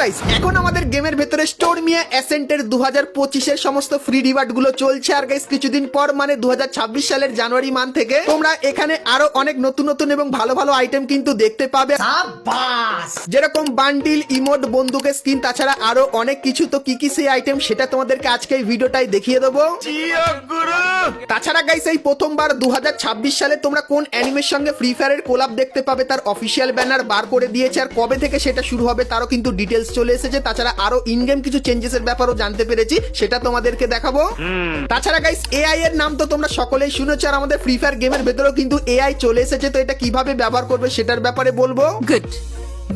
Guys এখন আমাদের গেমের ভেতরে স্টোরমিয়া অ্যাসেন্টের দু হাজার পঁচিশের সমস্ত ফ্রি রিওয়ার্ডগুলো চলছে। আর গাইস কিছুদিন পর মানে দু হাজার ছাব্বিশ সালের জানুয়ারি মান্থ থেকে তোমরা এখানে আরও অনেক নতুন নতুন এবং ভালো ভালো আইটেম কিন্তু দেখতে পাবে। যেরকম বান্ডিল ইমোট বন্দুকের স্কিন তাছাড়া আরও অনেক কিছু। তো কি কি সেই আইটেম সেটা তোমাদেরকে আজকে এই ভিডিওটাই দেখিয়ে দেবো। তাছাড়া গাইস এই প্রথমবার দু সালে তোমরা কোন অ্যানিমের সঙ্গে ফ্রি ফায়ারের কোলাপ দেখতে পাবে? তার অফিসিয়াল ব্যানার বার করে দিয়েছে। আর কবে থেকে সেটা শুরু হবে তারও কিন্তু ডিটেলস চলে এসেছে। তাছাড়া আরও ইন গেম কিছু চেঞ্জেস এর ব্যাপারও জানতে পেরেছি। সেটা তোমাদেরকে দেখাবো। তাছাড়া গাইস এআই এর নাম তো তোমরা সকলেই শুনেছো। আর আমাদের ফ্রি ফায়ার গেমের ভেতরেও কিন্তু এআই চলে এসেছে। তো এটা কীভাবে ব্যবহার করবে সেটার ব্যাপারে বলব? গুড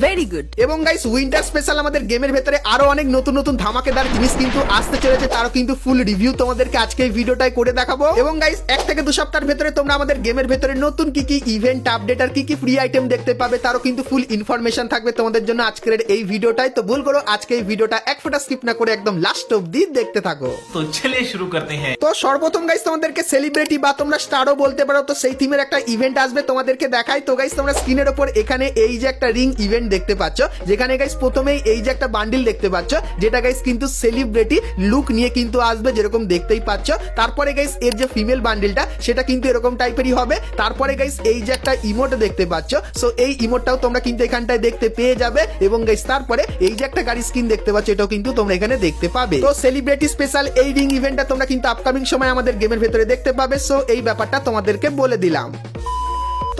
ভেরি গুড এবং গাইস উইন্টার স্পেশাল আমাদের গেমের ভেতরে আরও অনেক নতুন নতুন ধামাকেদার জিনিস কিন্তু আসতে চলেছে তারও কিন্তু ফুল রিভিউ তোমাদেরকে আজকে এই করে দেখাবো। এবং গাইস এক থেকে দু সপ্তাহের ভেতরে তোমরা আমাদের গেমের ভেতরে নতুন কি কি ইভেন্ট আপডেট আর কি কি ফ্রি আইটেম দেখতে পাবে তারও কিন্তু ফুল ইনফরমেশন থাকবে তোমাদের জন্য আজকের এই ভিডিওটাই তো ভুল করো আজকে এই ভিডিওটা এক ফোটা স্কিপ না করে একদম লাস্ট অবধি দেখতে থাকো। তো চলে শুরু করতে হ্যাঁ। তো সর্বপ্রথম গাইস তোমাদেরকে সেলিব্রিটি বা তোমরা স্টারও বলতে পারো তো সেই থিমের একটা ইভেন্ট আসবে তোমাদেরকে দেখাই। তো গাইস তোমরা স্ক্রিনের উপর এখানে এই যে একটা রিং ইভেন্ট দেখতে পাচ্ছ। যেখানে গাইস প্রথমেই এই যে একটা বান্ডিল দেখতে পাচ্ছ, যেটা গাইস কিন্তু সেলিব্রিটি লুক নিয়ে কিন্তু আসবে যেরকম দেখতেই পাচ্ছ। তারপরে গাইস এর যে ফিমেল বান্ডিলটা সেটা কিন্তু এরকম টাইপেরই হবে। তারপরে গাইস এই যে একটা ইমোট দেখতে পাচ্ছ। সো এই ইমোটটাও তোমরা কিন্তু এখানটায় দেখতে পেয়ে যাবে এবং গাইস তারপরে এই যে একটা গাড়ি স্কিন দেখতে পাচ্ছ, এটাও কিন্তু তোমরা এখানে দেখতে পাবে। তো সেলিব্রিটি স্পেশাল এই রিং ইভেন্টটা তোমরা কিন্তু আপকামিং সময় আমাদের গেমের ভেতরে দেখতে পাবে। সো এই ব্যাপারটা তোমাদেরকে বলে দিলাম।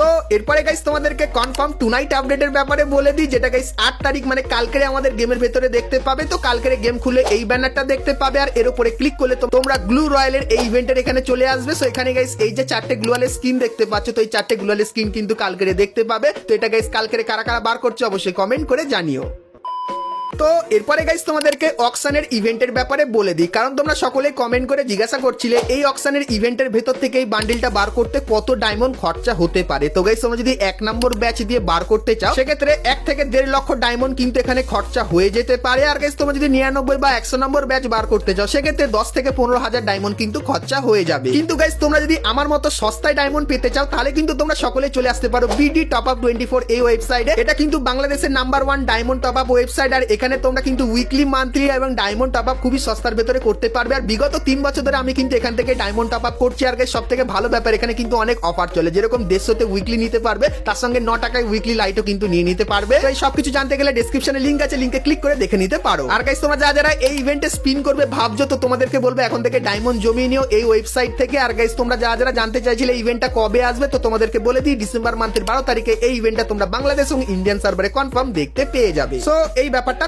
তো এরপরে গাইস তোমাদেরকে কনফার্ম টু নাইট আপডেটের ব্যাপারে বলে দিই, যেটা গাইস আট তারিখ মানে কালকের আমাদের গেমের ভেতরে দেখতে পাবে। তো কালকের গেম খুলে এই ব্যানারটা দেখতে পাবে, আর এর উপরে ক্লিক করলে তোমরা গ্লু রয়্যালের এই ইভেন্টের এখানে চলে আসবে। তো এখানে গাইস এই যে চারটে গ্লুয়ালের স্কিন দেখতে পাচ্ছ, তো এই চারটে গ্লুয়ালের স্কিন কিন্তু কালকেরে দেখতে পাবে। তো এটা গাইস কালকেরে কারা কারা বার করছে, অবশ্যই কমেন্ট করে জানিও। তো এরপরে গাইস তোমাদেরকে অকশনের ইভেন্টের ব্যাপারে বলে দিই। কারণ তোমরা সকলে কমেন্ট করে জিজ্ঞাসা করছিলে, এই অকশনের ইভেন্টের ভেতর থেকে এই বান্ডিলটা বার করতে কত ডায়মন্ড খরচা হতে পারে? তো গাইস তোমরা যদি এক নম্বর ব্যাচ দিয়ে বার করতে চাও, সেক্ষেত্রে এক থেকে দেড় লক্ষ ডায়মন্ড কিন্তু এখানে খরচা হয়ে যেতে পারে। আর গাইস তোমরা যদি নিরানব্বই বা একশো নম্বর ব্যাচ বার করতে চাও, সেক্ষেত্রে দশ থেকে পনেরো হাজার ডায়মন্ড কিন্তু খরচা হয়ে যাবে। কিন্তু গাইস তোমরা যদি আমার মতো সস্তায় ডায়মন্ড পেতে চাও, তাহলে কিন্তু তোমরা সকলে চলে আসতে পারো BD top up twenty four এই ওয়েবসাইটে এটা কিন্তু বাংলাদেশের number one diamond top up website আর এখানে তোমরা কিন্তু উইকলি মান্থলি এবং ডায়মন্ড টপ আপ খুবই সস্তার ভেতরে করতে পারবে। আর বিগত তিন বছর ধরে আমি কিন্তু এখান থেকে ডায়মন্ড টপ আপ করছি। আর সব থেকে ভালো ব্যাপার, এখানে কিন্তু অনেক অফার চলে। যেরকম দেড়শোতে উইকলি নিতে পারবে, তার সঙ্গে ন টাকায় উইকলি লাইটও কিন্তু নিয়ে নিতে পারবে। তো এই সবকিছু জানতে গেলে ডিসক্রিপশনে লিঙ্ক আছে লিঙ্কে ক্লিক করে দেখে নিতে পারো। আর গাইস তোমরা যারা যারা এই ইভেন্টে স্পিন করবে, ভাবছ, তো তোমাদেরকে বলব, এখন থেকে ডায়মন্ড জমিয়ে নিও এই ওয়েবসাইট থেকে। আর গাইস তোমরা যারা যারা জানতে চাইছিলে ইভেন্টটা কবে আসবে, তো তোমাদেরকে বলে দিই ডিসেম্বর মান্থের বারো তারিখে এই ইভেন্টটা তোমরা বাংলাদেশ এবং ইন্ডিয়ান সার্ভারে কনফার্ম দেখতে পেয়ে যাবে। সো এই ব্যাপারটা